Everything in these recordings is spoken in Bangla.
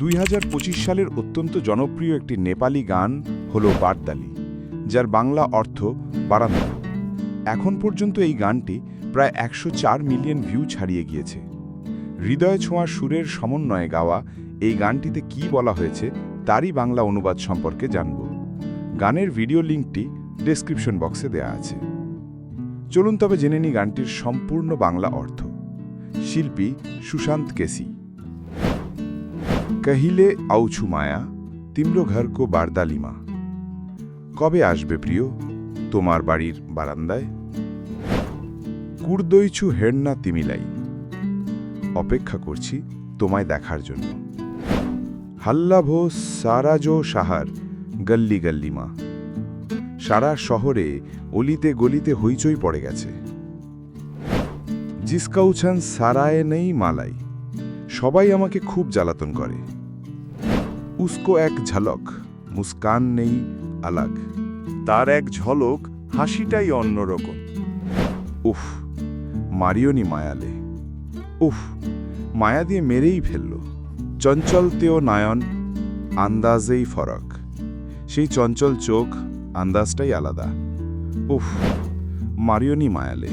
দুই হাজার পঁচিশ সালের অত্যন্ত জনপ্রিয় একটি নেপালি গান হল বারদালি, যার বাংলা অর্থ বারান্দা এখন পর্যন্ত এই গানটি প্রায় একশো চার মিলিয়ন ভিউ ছাড়িয়ে গিয়েছে। হৃদয় ছোঁয়া সুরের সমন্বয়ে গাওয়া এই গানটিতে কি বলা হয়েছে তারই বাংলা অনুবাদ সম্পর্কে জানব। গানের ভিডিও লিঙ্কটি ডেসক্রিপশন বক্সে দেয়া আছে। চলুন তবে জেনে নিই গানটির সম্পূর্ণ বাংলা অর্থ। শিল্পী সুশান্ত কেসি। কহিলে আউছু মায়া তিম্র ঘর কো বারদালিমা। কবে আসবে প্রিয় তোমার বাড়ির বারান্দায়? কুর্দইছু হেড়না তিমিলাই, অপেক্ষা করছি তোমায় দেখার জন্য। হাল্লাভো সারাজো সাহার গল্লি গল্লিমা। সারা শহরে অলিতে গলিতে হইচই পড়ে গেছে। জিসকাউছান সারায় নেই মালাই সবাই আমাকে খুব জ্বালাতন করে। উস্কো এক ঝলক, মুস্কান নেই আলাগ। তার এক ঝলক হাসিটাই অন্যরকম। উফ, মারিওনি মায়ালে। উফ, মায়া দিয়ে মেরেই ফেলল। চঞ্চল তেও নায়ন, আন্দাজেই ফরক। সেই চঞ্চল চোখ, আন্দাজটাই আলাদা। উফ, মারিওনি মায়ালে।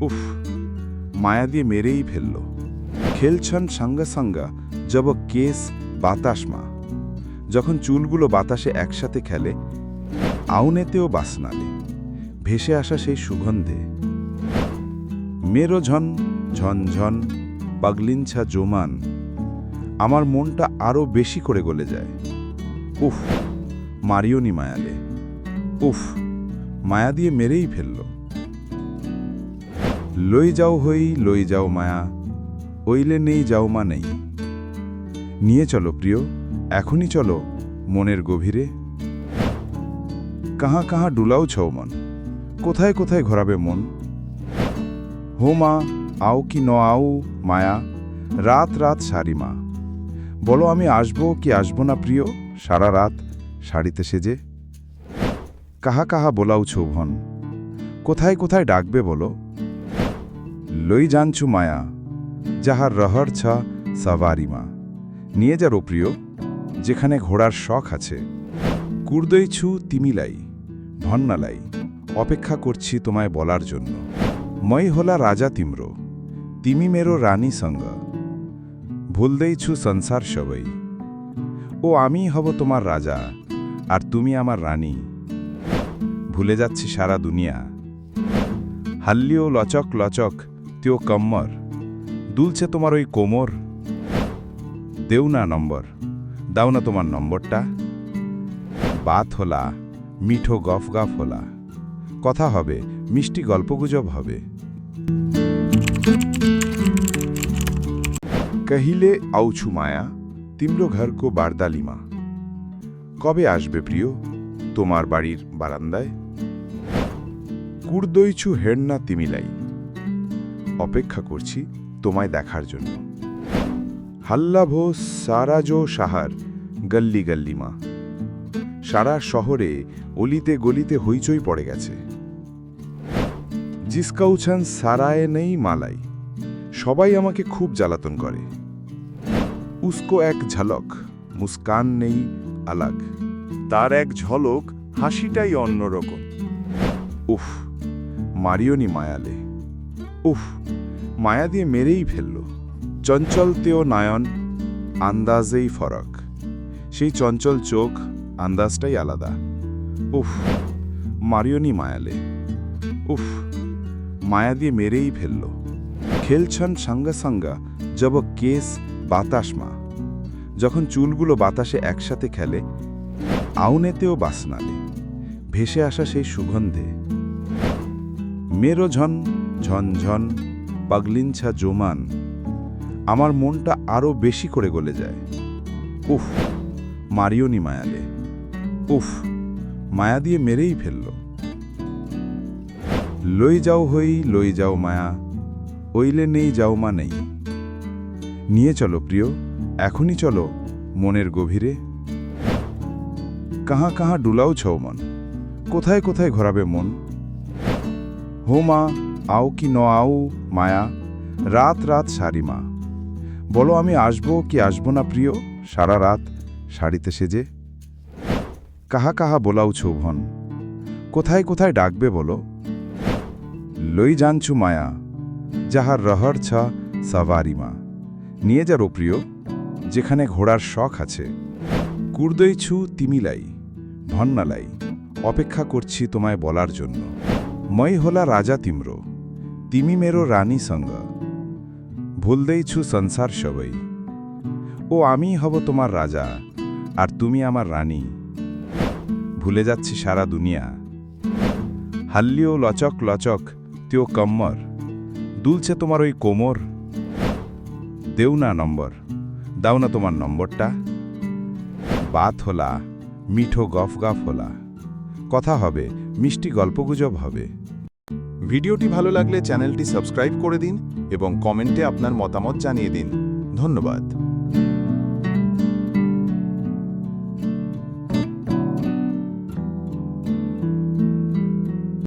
উফ, মায়া দিয়ে মেরেই ফেলল। খেলছন সাঙ্গা সাঙ্গা জব কেস বাতাসমা যখন চুলগুলো বাতাসে একসাথে খেলে, আউনেতেও বাসনালে ভেসে আসা সেই সুগন্ধে। মেরো ঝন ঝনঝন পাগলিনছা জোমান, আমার মনটা আরও বেশি করে গলে যায়। উফ মারিওনি মায়ালে উফ, মায়া দিয়ে মেরেই ফেলল। লই যাও হই, লই যাও মায়া ওইলে নেই যাও মা নেই। নিয়ে চলো প্রিয়, এখনই চলো মনের গভীরে। কাহা কাহা ডুলাও ছৌ মন, কোথায় কোথায় ঘোরাবে মন? হো মা, আও কি ন আও মায়া, রাত রাত সারি মা। বলো আমি আসব কি আসব না প্রিয়, সারা রাত শাড়িতে সেজে। কাহা কাহা বোলাও ছৌভন কোথায় কোথায় ডাকবে বলো? লই জানছু মায়া যাহার রহর ছ সাভারিমা নিয়ে যারো প্রিয়, যেখানে ঘোড়ার শখ আছে। কুর্দইছু তিমিলাই, ভন্নালাই, অপেক্ষা করছি তোমায় বলার জন্য। মই হলা রাজা তিম্র, তিমি মেরো রানী সঙ্গ। ভুল ছু সংসার সবই। ও আমি হব তোমার রাজা, আর তুমি আমার রানী। ভুলে যাচ্ছি সারা দুনিয়া। হাল্লিও লচক লচক, তেও কম্মর। দুলছে তোমার ওই কোমর। দেও না নম্বর, দাও না তোমার নম্বরটা। বাত হলা, মিঠো গফ গফ হলা। কথা হবে, মিষ্টি গল্পগুজব হবে। কহিলে আউছু মায়া, তিম্র ঘর কো বারদালিমা কবে আসবে প্রিয় তোমার বাড়ির বারান্দায়? কুর্দইছু হেড়না তিমিলাই। অপেক্ষা করছি তোমায় দেখার জন্য। হাল্লাভো সারাজো সাহার গল্লি গল্লিমা সারা শহরে অলিতে গলিতে হইচই পড়ে গেছে। জিসকাউছান সারায় নেই মালাই। সবাই আমাকে খুব জ্বালাতন করে। উস্কো এক ঝলক, মুস্কান নেই আলাগ। তার এক ঝলক হাসিটাই অন্যরকম। উফ মারিওনি মায়ালে। উফ মায়া দিয়ে মেরেই ফেলল। চঞ্চল তেও নায়ন, আন্দাজেই ফরক। সেই চঞ্চল চোখ, আন্দাজটাই আলাদা। উফ মারিওনি মায়ালে। উফ, মায়া দিয়ে মেরেই ফেলল। খেলছন সাঙ্গা সাঙ্গা, জব কেস বাতাস মা। যখন চুলগুলো বাতাসে একসাথে খেলে, আউনেতেও বাসনালে ভেসে আসা সেই সুগন্ধে। মেরো ঝন ঝনঝন পাগলিনছা জোমান, আমার মনটা আরও বেশি করে গলে যায়। উফ, মারিওনি মায়ালে। উফ, মায়া দিয়ে মেরেই ফেলল। লই যাও হই, লই যাও মায়া, ওইলে নেই যাও মা নেই। নিয়ে চলো প্রিয়, এখনই চলো মনের গভীরে। কাহা কাহা ডুলাও ছৌ মন, কোথায় কোথায় ঘোরাবে মন? হো মা আও কি ন আও, মায়া? রাত রাত সারি মা। বলো আমি আসব কি আসব না প্রিয়? সারা রাত শাড়িতে সেজে। কাহা কাহা বোলাও শোভন কোথায় কোথায় ডাকবে বলো? লই জানছু মায়া, যাহার রহর ছ সাভারিমা নিয়ে যারো প্রিয়, যেখানে ঘোড়ার শখ আছে। কুর্দইছু তিমিলাই ভন্নালাই অপেক্ষা করছি তোমায় বলার জন্য। মই হলা রাজা তিম্র। তিমি মেরো রানী সঙ্গ। ভুল দেইছু সংসার সবই। ও আমি হব তোমার রাজা, আর তুমি আমার রানী। ভুলে যাচ্ছি সারা দুনিয়া। হাল্লিও লচক লচক, তেও কম্মর, দুলছে তোমার ওই কোমর। দেও না নম্বর, দাও না তোমার নম্বরটা। বাত হলা, মিঠো গফ গফ হলা। কথা হবে, মিষ্টি গল্পগুজব হবে। ভিডিওটি ভালো লাগলে চ্যানেলটি সাবস্ক্রাইব করে দিন এবং কমেন্টে আপনার মতামত জানিয়ে দিন। ধন্যবাদ।